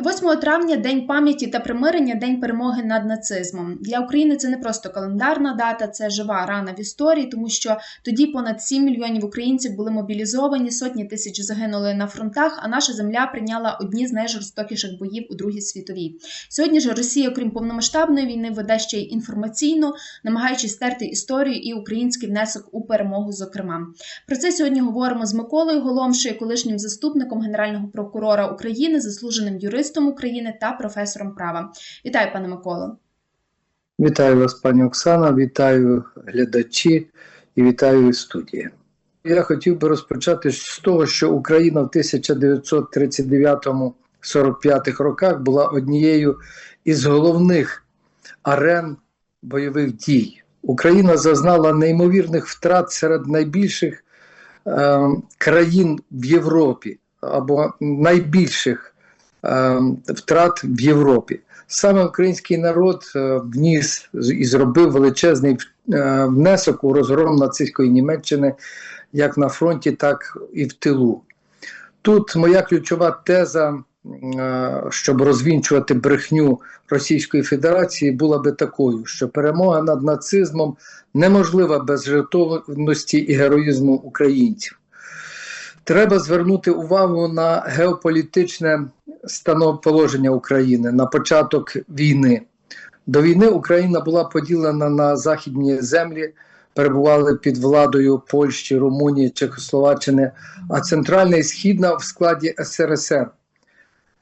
8 травня День пам'яті та примирення, День перемоги над нацизмом. Для України це не просто календарна дата, це жива рана в історії, тому що тоді понад 7 мільйонів українців були мобілізовані, сотні тисяч загинули на фронтах. А наша земля прийняла одні з найжорстокіших боїв у Другій світовій. Сьогодні ж Росія, крім повномасштабної війни, веде ще й інформаційну, намагаючись стерти історію і український внесок у перемогу. Зокрема, про це сьогодні говоримо з Миколою Голомшею, колишнім заступником генерального прокурора України, заслуженим юристом України та професором права. Вітаю, пане Миколо. Вітаю вас, пані Оксана, вітаю глядачі і вітаю студії. Я хотів би розпочати з того, що Україна в 1939-45 роках була однією із головних арен бойових дій. Україна зазнала неймовірних втрат серед найбільших е, країн в Європі або найбільших втрат в Європі. Саме український народ е, вніс і зробив величезний е, внесок у розгром нацистської Німеччини як на фронті, так і в тилу. Тут моя ключова теза, е, щоб розвінчувати брехню Російської Федерації, була би такою, що перемога над нацизмом неможлива без жертовності і героїзму українців. Треба звернути увагу на геополітичне становоположення України на початок війни. До війни Україна була поділена на західні землі, перебували під владою Польщі, Румунії, Чехословаччини, а центральна і східна в складі СРСР.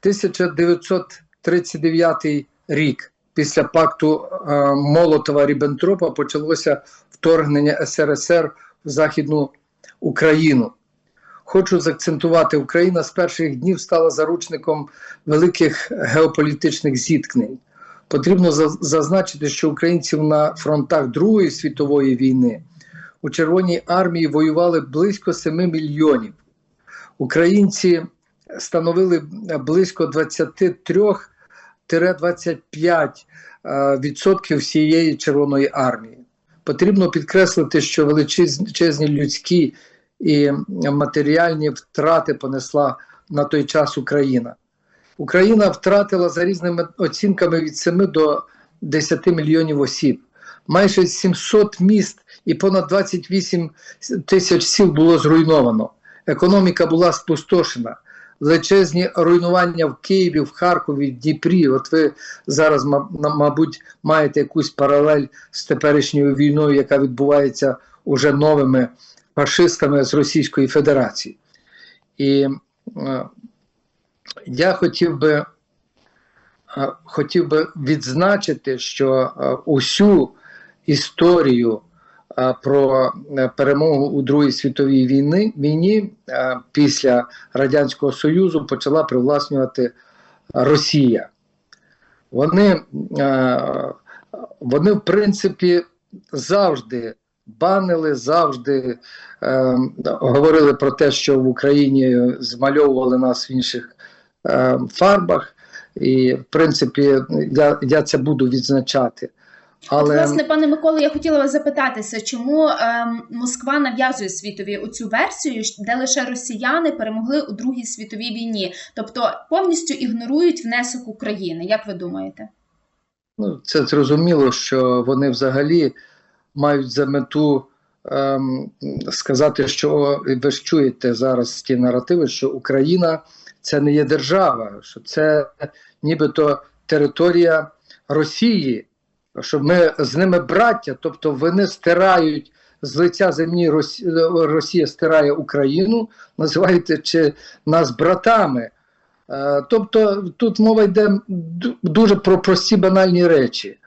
1939 рік після пакту е, Молотова Ріббентропа почалося вторгнення СРСР в Західну Україну. Хочу заакцентувати, Україна з перших днів стала заручником великих геополітичних зіткнень. Потрібно зазначити, що українців на фронтах Другої світової війни у Червоній армії воювали близько 7 мільйонів. Українці становили близько 23-25% всієї Червоної армії. Потрібно підкреслити, що величезні людські і матеріальні втрати понесла на той час Україна. Україна втратила за різними оцінками від 7 до 10 мільйонів осіб. Майже 700 міст і понад 28 тисяч сіл було зруйновано. Економіка була спустошена. Величезні руйнування в Києві, в Харкові, в Дніпрі. От ви зараз, мабуть, маєте якусь паралель з теперішньою війною, яка відбувається уже новими фашистами з Російської Федерації. І е, я хотів би е, хотів би відзначити, що е, усю історію е, про перемогу у Другій світовій війни, війні після Радянського Союзу почала привласнювати Росія. Вони, вони в принципі, завжди банили, завжди е, говорили про те, що в Україні змальовували нас в інших е, фарбах, і в принципі я, я це буду відзначати. Але... От, власне, пане Миколо, я хотіла вас запитатися, чому е, Москва нав'язує світові оцю версію, де лише росіяни перемогли у Другій світовій війні, тобто повністю ігнорують внесок України. Як ви думаєте? Ну, це зрозуміло, що вони взагалі мають за мету ем, сказати, що ви ж чуєте зараз ті наративи, що Україна це не є держава, що це нібито територія Росії, що ми з ними браття, тобто вони стирають з лиця землі Росія, стирає Україну, називаєте чи нас братами. Е, тобто тут мова йде дуже про прості банальні речі.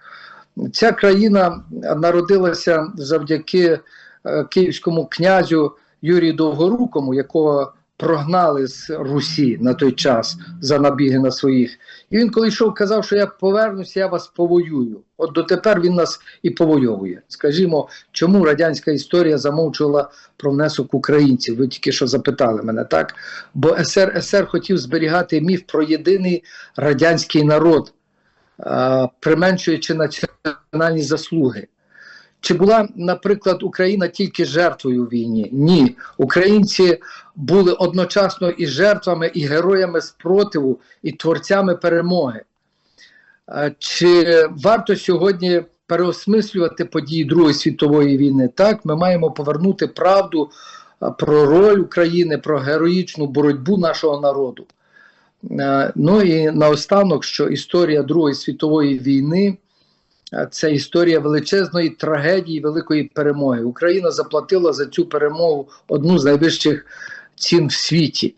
Ця країна народилася завдяки е, київському князю Юрію Довгорукому, якого прогнали з Русі на той час за набіги на своїх. І він, коли йшов, казав, що я повернуся, я вас повоюю. От дотепер він нас і повойовує. Скажімо, чому радянська історія замовчувала про внесок українців? Ви тільки що запитали мене, так? Бо СРСР хотів зберігати міф про єдиний радянський народ применшуючи національні заслуги. Чи була, наприклад, Україна тільки жертвою війні? Ні. Українці були одночасно і жертвами, і героями спротиву, і творцями перемоги. Е, Чи варто сьогодні переосмислювати події Другої світової війни? Так, ми маємо повернути правду е, про роль України, про героїчну боротьбу нашого народу. Е, Ну і наостанок, що історія Другої світової війни е, це історія величезної трагедії, великої перемоги. Україна заплатила за цю перемогу одну з найвищих цін в світі.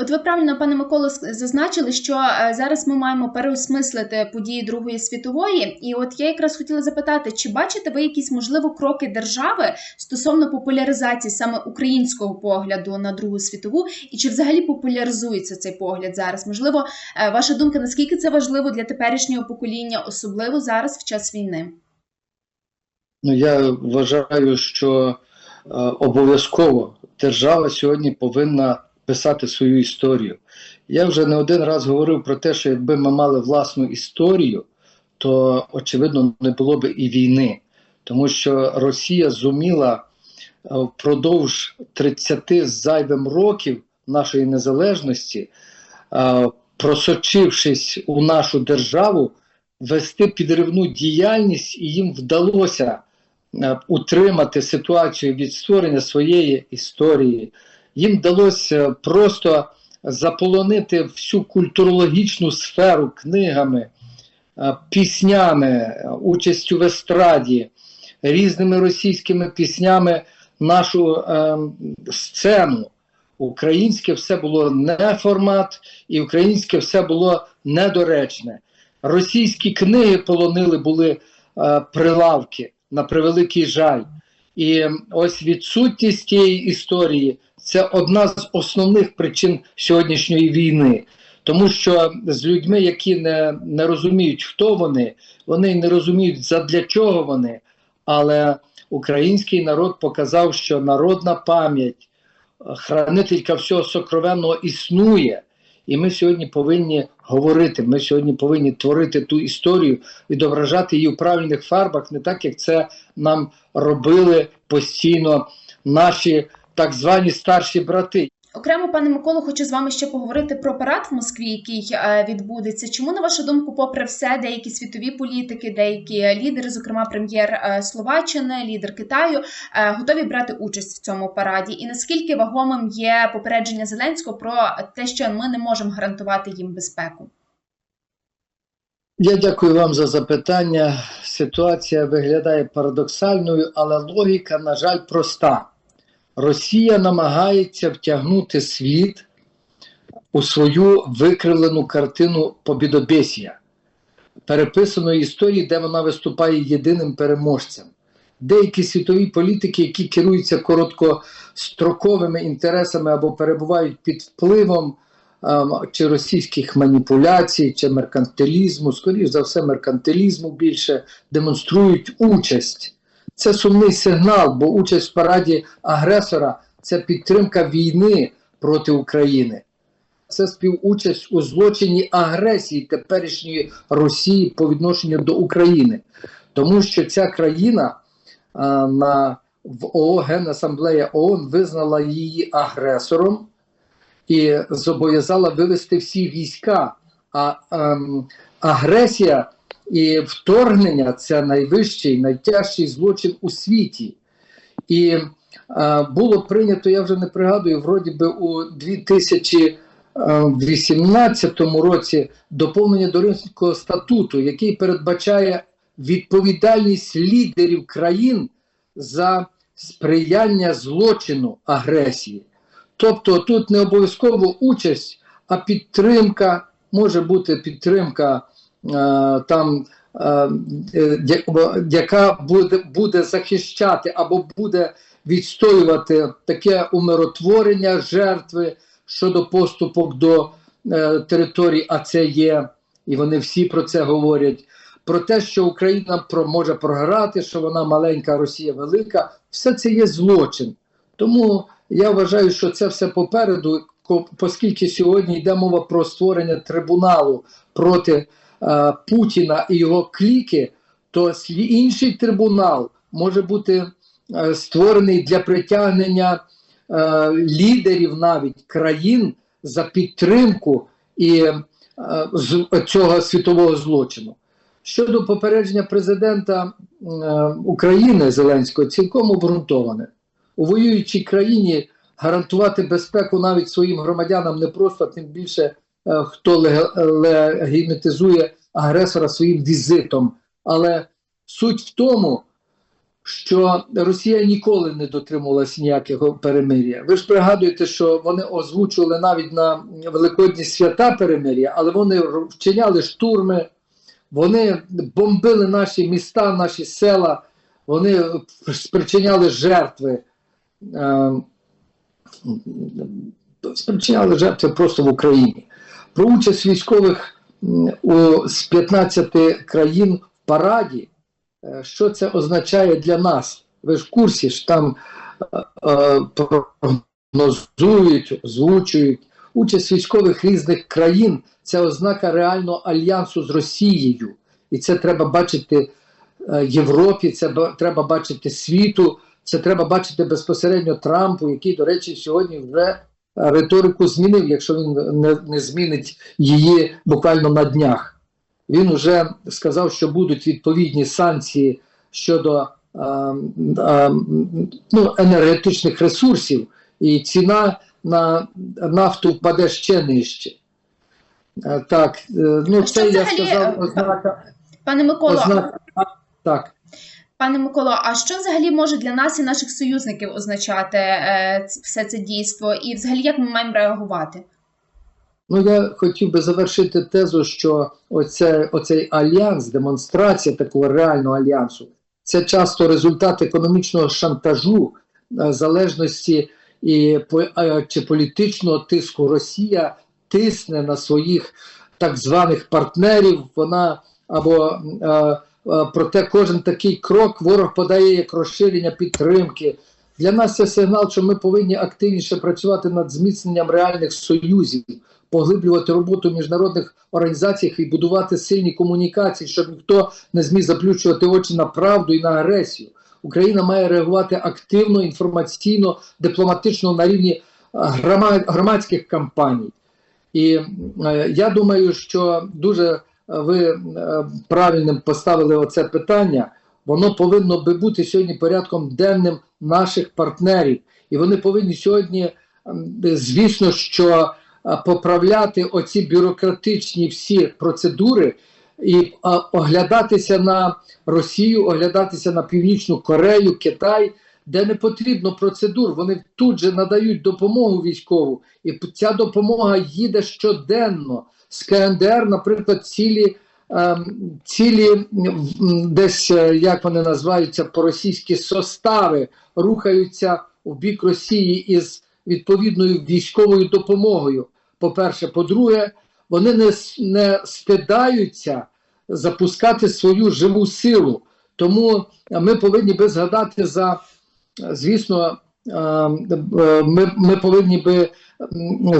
От ви правильно, пане Миколо, зазначили, що е, зараз ми маємо переосмислити події Другої світової. І от я якраз хотіла запитати, чи бачите ви якісь можливо кроки держави стосовно популяризації саме українського погляду на Другу світову, і чи взагалі популяризується цей погляд зараз? Можливо, е, ваша думка, наскільки це важливо для теперішнього покоління, особливо зараз в час війни? Ну я вважаю, що е, обов'язково держава сьогодні повинна писати свою історію. Я вже не один раз говорив про те, що якби ми мали власну історію, то очевидно не було б і війни, тому що Росія зуміла е, впродовж 30 з зайвим років нашої незалежності, е, просочившись у нашу державу, вести підривну діяльність, і їм вдалося е, утримати ситуацію від створення своєї історії. Їм вдалося просто заполонити всю культурологічну сферу книгами, е, піснями, е, участю в естраді, різними російськими піснями нашу е, сцену. Українське все було не формат, і українське все було недоречне. Російські книги полонили були е, прилавки на превеликий жаль. І ось відсутність тієї історії це одна з основних причин сьогоднішньої війни. Тому що з людьми, які не, не розуміють, хто вони, вони не розуміють, задля чого вони. Але український народ показав, що народна пам'ять, е, хранителька всього сокровенного існує. І ми сьогодні повинні говорити, ми сьогодні повинні творити ту історію, відображати її в правильних фарбах, не так, як це нам робили постійно наші так звані старші брати. Окремо, пане Миколо, хочу з вами ще поговорити про парад в Москві, який е, відбудеться. Чому, на вашу думку, попри все, деякі світові політики, деякі лідери, зокрема прем'єр е, Словаччини, лідер Китаю, е, готові брати участь в цьому параді? І наскільки вагомим є попередження Зеленського про те, що ми не можемо гарантувати їм безпеку? Я дякую вам за запитання. Ситуація виглядає парадоксальною, але логіка, на жаль, проста. Росія намагається втягнути світ у свою викривлену картину побідобєсія, переписаної історії, де вона виступає єдиним переможцем. Деякі світові політики, які керуються короткостроковими інтересами або перебувають під впливом чи російських маніпуляцій, чи меркантилізму, скоріш за все, меркантилізму більше демонструють участь. Це сумний сигнал, бо участь в параді агресора це підтримка війни проти України. Це співучасть у злочині агресії теперішньої Росії по відношенню до України. Тому що ця країна а, на, в ООН, Генасамблея ООН визнала її агресором і зобов'язала вивести всі війська. А ем, агресія і вторгнення це найвищий, найтяжчий злочин у світі. І е, було прийнято, я вже не пригадую, вроді би у 2018 році доповнення до Римського статуту, який передбачає відповідальність лідерів країн за сприяння злочину агресії. Тобто тут не обов'язково участь, а підтримка, може бути підтримка там, е, е, яка буде, буде захищати або буде відстоювати таке умиротворення жертви щодо поступок до е, територій, а це є, і вони всі про це говорять. Про те, що Україна може програти, що вона маленька, Росія велика, все це є злочин. Тому я вважаю, що це все попереду, оскільки сьогодні йде мова про створення трибуналу проти е, Путіна і його кліки, то інший трибунал може бути е, створений для притягнення е, лідерів навіть країн за підтримку і е, цього світового злочину. Щодо попередження президента е, України Зеленського, цілком обґрунтоване. У воюючій країні гарантувати безпеку навіть своїм громадянам не просто, тим більше е, хто лег- легімітизує агресора своїм візитом. Але суть в тому, що Росія ніколи не дотримувалась ніякого перемир'я. Ви ж пригадуєте, що вони озвучували навіть на великодні свята перемир'я, але вони вчиняли штурми, вони бомбили наші міста, наші села, вони спричиняли жертви. е, Спричиняли жертви просто в Україні. Про участь військових у, з 15 країн в параді. Е, Що це означає для нас? Ви ж в курсі ж там е, е, прогнозують, озвучують. Участь військових різних країн це ознака реального альянсу з Росією. І це треба бачити е, Європі, це треба бачити світу, це треба бачити безпосередньо Трампу, який, до речі, сьогодні вже риторику змінив, якщо він не, не змінить її буквально на днях. Він вже сказав, що будуть відповідні санкції щодо е, е, ну, енергетичних ресурсів, і ціна на нафту впаде ще нижче. Е, Так, е, ну це я сказав е, ознака. Пане Миколо, ознака так. Пане Миколо, а що взагалі може для нас і наших союзників означати е, все це дійство? І взагалі як ми маємо реагувати? Ну, я хотів би завершити тезу, що оце, оцей альянс, демонстрація такого реального альянсу, це часто результат економічного шантажу, е, залежності і е, чи політичного тиску. Росія тисне на своїх так званих партнерів. Вона або е, проте кожен такий крок ворог подає як розширення підтримки. Для нас це сигнал, що ми повинні активніше працювати над зміцненням реальних союзів, поглиблювати роботу в міжнародних організаціях і будувати сильні комунікації, щоб ніхто не зміг заплющувати очі на правду і на агресію. Україна має реагувати активно, інформаційно, дипломатично на рівні е, громадських кампаній. І е, я думаю, що дуже е, ви е, правильним поставили оце питання. Воно повинно би бути сьогодні порядком денним наших партнерів, і вони повинні сьогодні, звісно, що е, поправляти оці бюрократичні всі процедури і оглядатися на Росію, оглядатися на Північну Корею, Китай, де не потрібно процедур. Вони тут же надають допомогу військову, і ця допомога їде щоденно з КНДР, наприклад, цілі. ем, Цілі десь е, як вони називаються по-російськи состави рухаються в бік Росії із відповідною військовою допомогою. По-перше, по-друге, вони не, не стидаються запускати свою живу силу. Тому ми повинні би згадати за, звісно, е, е, ми, ми повинні би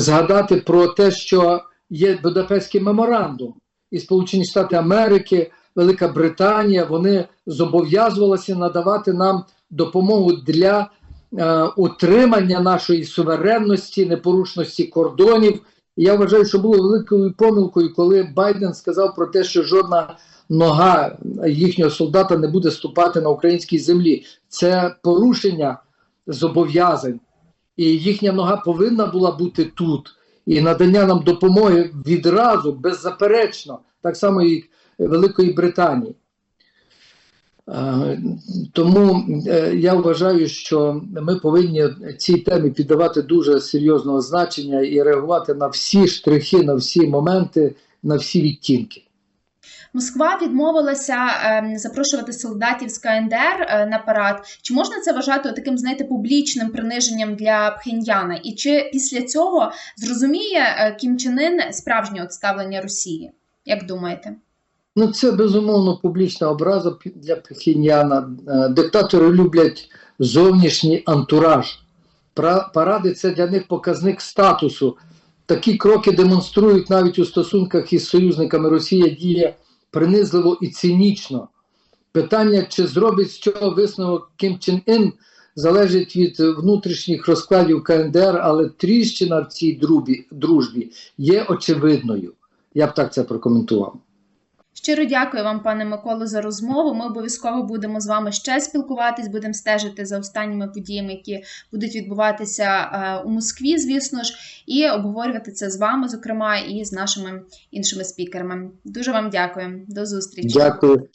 згадати про те, що є Будапештський меморандум, і Сполучені Штати Америки, Велика Британія вони зобов'язувалися надавати нам допомогу для е, утримання нашої суверенності, непорушності кордонів. Я вважаю, що було великою помилкою, коли Байден сказав про те, що жодна нога їхнього солдата не буде ступати на українській землі. Це порушення зобов'язань, і їхня нога повинна була бути тут. І надання нам допомоги відразу, беззаперечно, так само і Великої Британії. Е, Тому е, я вважаю, що ми повинні цій темі піддавати дуже серйозного значення і реагувати на всі штрихи, на всі моменти, на всі відтінки. Москва відмовилася ем, запрошувати солдатів з КНДР е, на парад. Чи можна це вважати таким, знаєте, публічним приниженням для Пхеньяна? І чи після цього зрозуміє е, Кім Чен Ын справжнє отставлення Росії? Як думаєте? Ну, це безумовно публічна образа для Пхеньяна. Е, Диктатори люблять зовнішній антураж. Паради це для них показник статусу. Такі кроки демонструють навіть у стосунках із союзниками Росія діє принизливо і цинічно. Питання, чи зробить з цього висновок Кім Чен Ін, залежить від внутрішніх розкладів КНДР, але тріщина в цій дружбі є очевидною. Я б так це прокоментував. Щиро дякую вам, пане Миколо, за розмову. Ми обов'язково будемо з вами ще спілкуватись, будемо стежити за останніми подіями, які будуть відбуватися е, у Москві, звісно ж, і обговорювати це з вами, зокрема, і з нашими іншими спікерами. Дуже вам дякую. До зустрічі. Дякую.